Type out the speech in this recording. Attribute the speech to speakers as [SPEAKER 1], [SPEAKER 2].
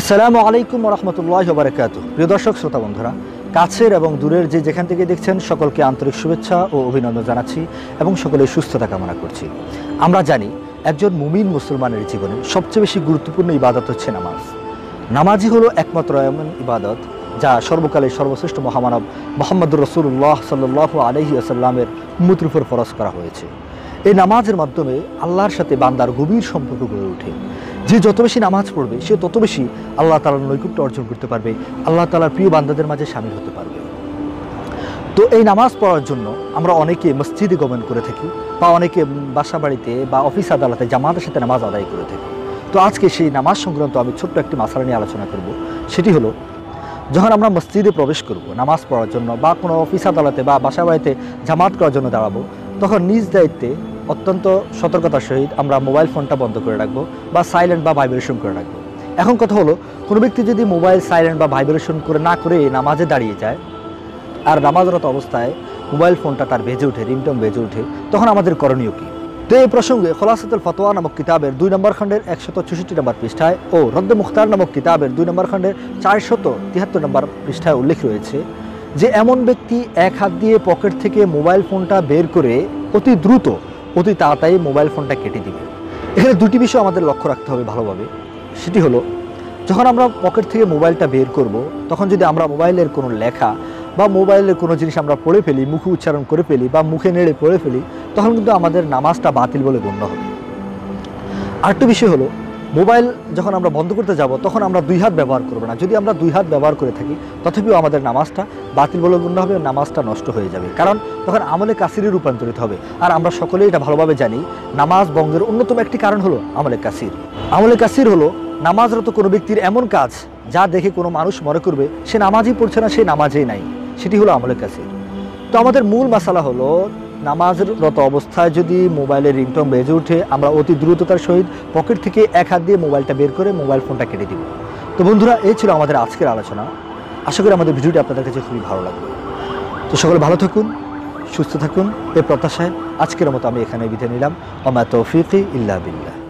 [SPEAKER 1] আসসালামু আলাইকুম রহমতুল্লাহ বারকাত প্রিয় দর্শক, শ্রোতা, বন্ধুরা, কাছের এবং দূরের যে যেখান থেকে দেখছেন, সকলকে আন্তরিক শুভেচ্ছা ও অভিনন্দন জানাচ্ছি এবং সকলের সুস্থতা কামনা করছি। আমরা জানি, একজন মুমিন মুসলমানের জীবনে সবচেয়ে বেশি গুরুত্বপূর্ণ ইবাদত হচ্ছে নামাজ। নামাজই হলো একমাত্র এমন ইবাদত যা সর্বকালের সর্বশ্রেষ্ঠ মহামানব মোহাম্মদুর রসুল্লাহ সাল্লাহ আলহি আসাল্লামের উম্মতির উপর ফরজ করা হয়েছে। এই নামাজের মাধ্যমে আল্লাহর সাথে বান্দার গভীর সম্পর্ক গড়ে ওঠে। যে যত বেশি নামাজ পড়বে, সে তত বেশি আল্লাহ তালার নৈকট্য অর্জন করতে পারবে, আল্লাহ তালার প্রিয় বান্দাদের মাঝে সামিল হতে পারবে। তো এই নামাজ পড়ার জন্য আমরা অনেকে মসজিদে গমন করে থাকি বা অনেকে বাসা বাড়িতে বা অফিস আদালতে জামাতের সাথে নামাজ আদায় করে থাকি। তো আজকে সেই নামাজ সংক্রান্ত আমি ছোট্ট একটি মাসালা নিয়ে আলোচনা করব। সেটি হলো, যখন আমরা মসজিদে প্রবেশ করব, নামাজ পড়ার জন্য বা কোনো অফিস আদালতে বা বাসা বাড়িতে জামাত করার জন্য দাঁড়াবো, তখন নিজ দায়িত্বে অত্যন্ত সতর্কতার সহিত আমরা মোবাইল ফোনটা বন্ধ করে রাখব বা সাইলেন্ট বা ভাইব্রেশন করে রাখব। এখন কথা হলো, কোনো ব্যক্তি যদি মোবাইল সাইলেন্ট বা ভাইব্রেশন করে না করে নামাজে দাঁড়িয়ে যায় আর নামাজরত অবস্থায় মোবাইল ফোনটা তার বেজে ওঠে রিংটং বেজে ওঠে, তখন আমাদের করণীয় কী? তো এই প্রসঙ্গে খোলাসাতুল ফতোয়া নামক কিতাবের দুই নম্বর খণ্ডের একশত চৌষট্টি নম্বর পৃষ্ঠায় ও রদ্দ মুখতার নামক কিতাবের দুই নম্বর খণ্ডের চারশত তিয়াত্তর নম্বর পৃষ্ঠায় উল্লেখ রয়েছে যে, এমন ব্যক্তি এক হাত দিয়ে পকেট থেকে মোবাইল ফোনটা বের করে অতি দ্রুত অতি তাড়াতাড়ি মোবাইল ফোনটা কেটে দিবে। এখানে দুটি বিষয় আমাদের লক্ষ্য রাখতে হবে ভালোভাবে। সেটি হলো, যখন আমরা পকেট থেকে মোবাইলটা বের করব, তখন যদি আমরা মোবাইলের কোনো লেখা বা মোবাইলের কোনো জিনিস আমরা পড়ে ফেলি, মুখে উচ্চারণ করে ফেলি বা মুখে নেড়ে পড়ে ফেলি, তখন কিন্তু আমাদের নামাজটা বাতিল বলে গণ্য হবে। আরেকটি বিষয় হলো মোবাইল যখন আমরা বন্ধ করতে যাব, তখন আমরা দুই হাত ব্যবহার করব না। যদি আমরা দুই হাত ব্যবহার করে থাকি, তথাপিও আমাদের নামাজটা বাতিল বলে গণ্য হবে, নামাজটা নষ্ট হয়ে যাবে। কারণ তখন আমলে কাসিরে রূপান্তরিত হবে। আর আমরা সকলেই এটা ভালোভাবে জানি, নামাজ বঙ্গের অন্যতম একটি কারণ হলো আমলে কাসির। আমলে কাসির হলো নামাজরত কোনো ব্যক্তির এমন কাজ যা দেখে কোনো মানুষ মনে করবে, সে নামাজই পড়ছে না, সে নামাজেই নাই। সেটি হলো আমলে কাসির। তো আমাদের মূল মশালা হলো নামাজরত অবস্থায় যদি মোবাইলের রিংটং বেজে উঠে আমরা অতি দ্রুততার সহিত পকেট থেকে এক হাত দিয়ে মোবাইলটা বের করে মোবাইল ফোনটা কেটে দিব। তো বন্ধুরা, এই ছিল আমাদের আজকের আলোচনা। আশা করি আমাদের ভিডিওটি আপনাদের কাছে খুবই ভালো লাগবে তো সকলে ভালো থাকুন, সুস্থ থাকুন, এ প্রত্যাশায় আজকের মতো আমি এখানে বিদায় নিলাম। অমা তৌফিক ইল্লা বিল্লাহ।